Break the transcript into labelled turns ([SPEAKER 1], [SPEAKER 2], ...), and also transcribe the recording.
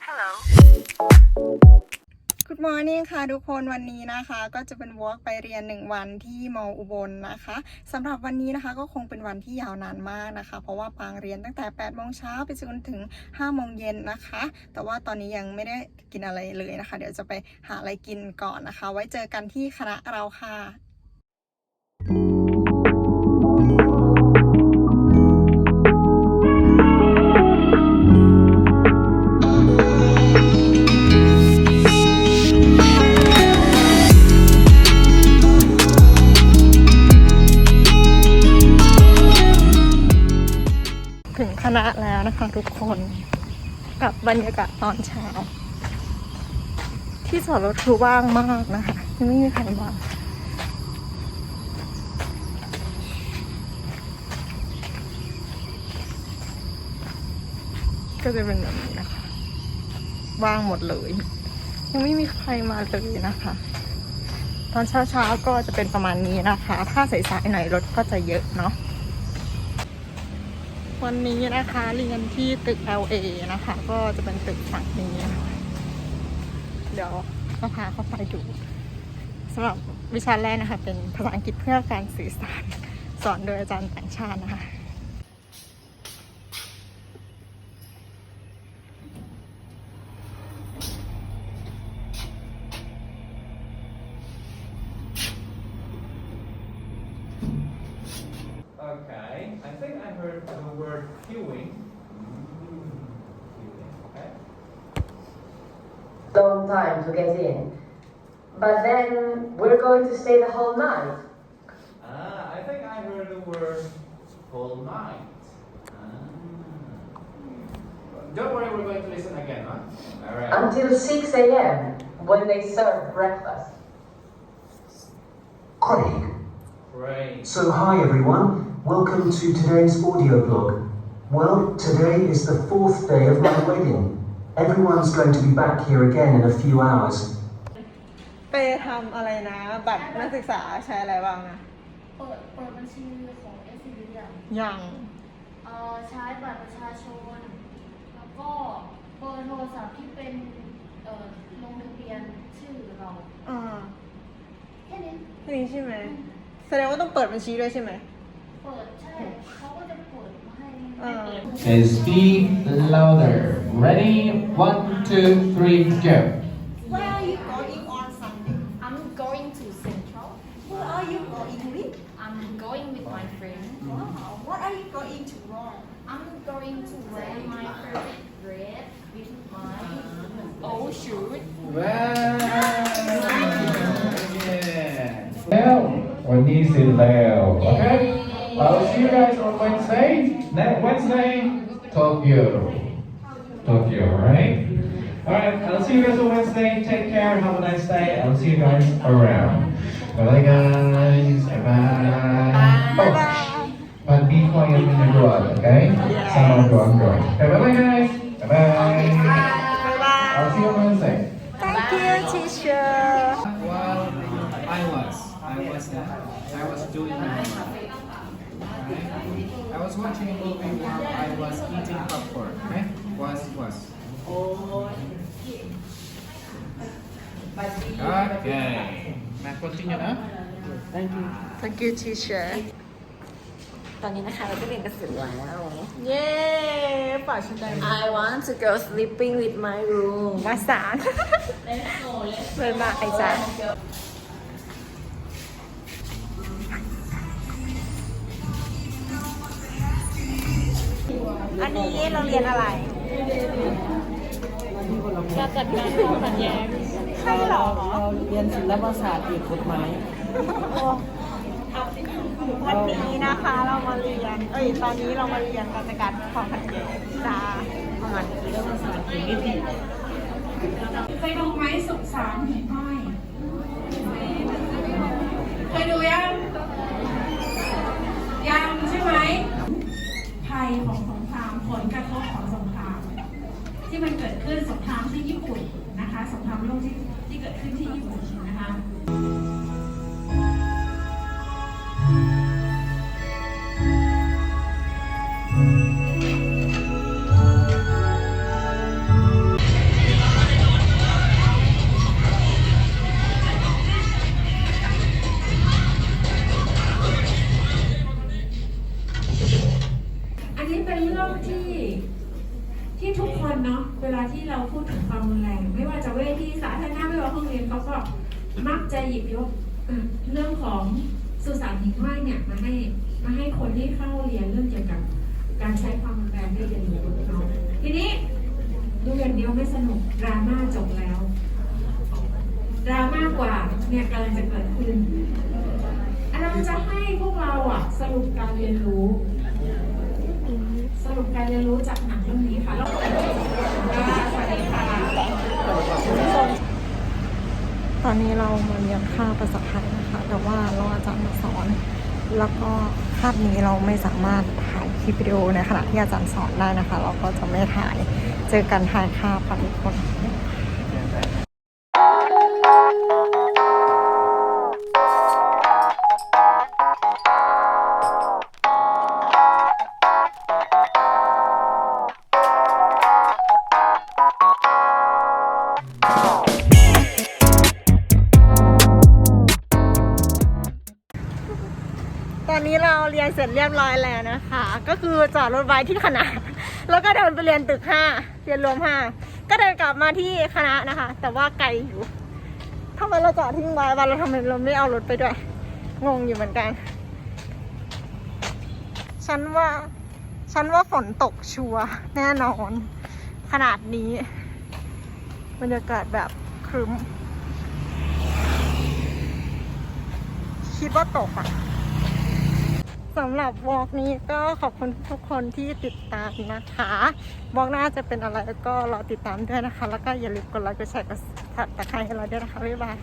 [SPEAKER 1] Hello. Good morning ค่ะทุกคนวันนี้นะคะก็จะเป็น walk ไปเรียน 1 วันที่มออุบลนะคะสำหรับวันนี้นะคะก็คงเป็นวันที่ยาวนานมากนะคะ เพราะว่าปางเรียนตั้งแต่8โมงเช้าไปจนถึง5โมงเย็นนะคะ แต่ว่าตอนนี้ยังไม่ได้กินอะไรเลยนะคะ เดี๋ยวจะไปหาอะไรกินก่อนนะคะ ไว้เจอกันที่คณะเราค่ะ คณะแล้วนะคะทุกคนกับบรรยากาศตอนเช้า ที่จอดรถคือว่างมากนะคะยังไม่มีใครมาก็จะเป็นแบบนี้นะคะ ว่างหมดเลย ยังไม่มีใครมาเลยนะคะ ตอนเช้าๆก็จะเป็นประมาณนี้นะคะ ถ้าสายๆหน่อยรถก็จะเยอะเนาะ วันนี้นะคะเรียนที่ตึก LA นะคะ ก็จะเป็นตึกฝั่งนี้นะคะเดี๋ยวก็พาเข้าไปดูสำหรับวิชาแรกนะคะ เป็นภาษาอังกฤษเพื่อการสื่อสาร สอนโดยอาจารย์ต่างชาตินะคะ
[SPEAKER 2] I think I heard the word queuing. Queuing, okay.
[SPEAKER 3] long time to get in. But then we're going to stay the whole night.
[SPEAKER 2] Ah, I think I heard the word whole night. Ah. Don't worry, we're going to listen again, huh? All right.
[SPEAKER 3] Until 6 a.m. when they serve breakfast.
[SPEAKER 4] Craig.
[SPEAKER 2] Great.
[SPEAKER 4] So, hi everyone, welcome to today's audio blog. Well, today is the fourth day of my wedding. Everyone's going to be back here again in a few hours.
[SPEAKER 1] ไปทำอะไรนะ บัตรนักศึกษาใช้อะไรบ้างนะ
[SPEAKER 5] เปิดเปิดบัญชีของ s อ b อย่าง
[SPEAKER 1] อย่าง
[SPEAKER 5] เอ่อใช้บัตรประชาชน แล้วก็เบอร์โทรศัพท์ที่เป็นเอ่อลงทะเบียนชื่อเรา
[SPEAKER 1] อ่า
[SPEAKER 5] แค่นี้
[SPEAKER 1] แค่นี้ใช่ไหมแสดงว่าต้องเปิดบัญชีด้วยใช่ไหม
[SPEAKER 5] เปิดใช่ เขาก็จะเปิดมาให้
[SPEAKER 1] อ่า
[SPEAKER 2] Okay, speak louder. Ready? One, two, three, go.
[SPEAKER 1] Where are you going on Sunday
[SPEAKER 5] I'm going to Central
[SPEAKER 1] Where are you going with
[SPEAKER 5] I'm going with my friend
[SPEAKER 1] Wow What are you going to wear
[SPEAKER 5] I'm going to wear my favorite dress with my old shoes
[SPEAKER 2] Yeah. Well, วันนี้เสร็จแล้ว Okay. I'll see you guys on Wednesday. Next Wednesday, Tokyo. Tokyo, right? Alright, I'll see you guys on Wednesday. Take care. Have a nice day. I'll see you guys around. Bye bye, guys. Bye bye. But be quiet in the garage, okay?
[SPEAKER 1] Yes.
[SPEAKER 2] Someone go, I'm going. Bye bye, guys. Bye bye.
[SPEAKER 6] was watching a movie while I was eating popcorn. Okay? Was was. Okay. Now continue na.
[SPEAKER 1] Thank you teacher
[SPEAKER 7] ตอนนี้นะคะเราก็เรียนกันเสร็จแล้ว
[SPEAKER 1] เย้ป่าชุดแดง
[SPEAKER 7] I want to go sleeping with my room
[SPEAKER 1] มาสารเลยมาไอจ้า อันนี้เราเรียนอะไร
[SPEAKER 8] การจัดการความขัดแย้ง
[SPEAKER 1] ใช่เหรอ
[SPEAKER 9] เราเรียนศิลปศาสตร์เอกกฎหมาย
[SPEAKER 1] วันนี้นะคะเรามาเรียน เอ้ย ตอนนี้เรามาเรียนการจัดการความขัดแย้งจ้าประมาณนี้
[SPEAKER 8] เคยดูไหมสุสานหิ่งห้อยเคยดูยัง ยังใช่ไหมภัยของสงคราม ผลกระทบของสงครามที่มันเกิดขึ้นสงครามที่ญี่ปุ่นนะคะสงครามโลกที่ที่เกิดขึ้นที่ญี่ปุ่นนะคะ นเนาะเวลาที่เราพูดถึงความรุนแรง ไม่ว่าจะเวทีสาธารณะไม่ว่าห้องเรียนเขาก็มักจะหยิบยกเรื่องของสุสานหิ่งห้อยเนี่ยมาให้มาให้คนที่เข้าเรียนเรื่องเกี่ยวกับการใช้ความรุนแรงได้เรียนรู้เนาะทีนี้ดูอย่างเดียวไม่สนุกดราม่าจบแล้วดราม่ากว่าเนี่ยกำลังจะเกิดขึ้นอันนั้นจะให้พวกเราอะสรุปการเรียนรู้ สรุปการเรียนรู้จากหนังเรื่องนี้ค่ะแล้วก็สวัสดีค่ะ
[SPEAKER 1] ตอ นี้เรามาเรียนค่าภาษาไทยนะคะ แต่ว่าเราอาจารย์มาสอน แล้วก็ภาพนี้เราไม่สามารถถ่ายคลิปวิดีโอในขณะที่อาจารย์สอนได้นะคะ เราก็จะไม่ถ่าย เจอกันถ่ายคาประทุกคน อนนี้เราเรียนเสร็จเรียบร้อยแล้วนะคะ ก็คือจอดรถไว้ที่คณะ แล้วก็เดินไปเรียนตึกห้าเรียนรวมห้าก็เดินกลับมาที่คณะนะคะ แต่ว่าไกลอยู่ทำไมเราจอดทิ้งไว้วะเราทำไมเราไม่เอารถไปด้วย งงอยู่เหมือนกัน ฉันว่า ฉันว่าฝนตกชัวร์แน่นอน ขนาดนี้บรรยากาศแบบครึ้มคิดว่าตกอะ สำหรับวอล์กนี้ก็ขอบคุณทุกคนที่ติดตามนะคะวอล์กหน้าจะเป็นอะไรก็รอติดตามด้วยนะคะ แล้วก็อย่าลืมกดไลค์กดแชร์กดถัดตะไคร้ให้เราด้วยนะคะบ๊ายบาย